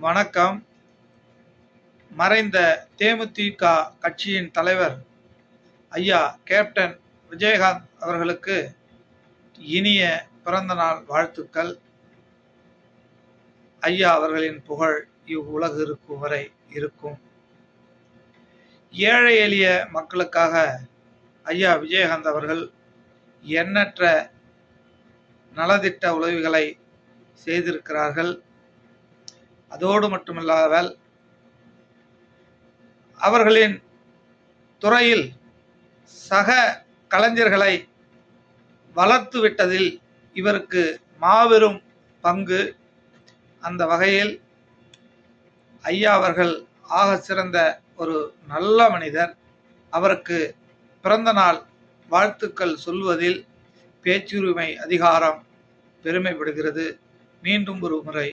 வணக்கம். மறைந்த தேமுதிக கட்சியின் தலைவர் ஐயா கேப்டன் விஜயகாந்த் அவர்களுக்கு இனிய பிறந்தநாள் வாழ்த்துக்கள். ஐயா அவர்களின் புகழ் இவ்வுலகு இருக்கும் வரை இருக்கும். ஏழை எளிய மக்களுக்காக ஐயா விஜயகாந்த் அவர்கள் எண்ணற்ற நலத்திட்ட உதவிகளை செய்திருக்கிறார்கள். அதோடு மட்டுமில்லாமல் அவர்களின் துறையில் சக கலைஞர்களை வளர்த்து விட்டதில் இவருக்கு மாபெரும் பங்கு. அந்த வகையில் ஐயா அவர்கள் ஆக சிறந்த ஒரு நல்ல மனிதர். அவருக்கு பிறந்த நாள் வாழ்த்துக்கள் சொல்வதில் பேச்சுரிமை அதிகாரம் பெருமைப்படுகிறது. மீண்டும் ஒரு முறை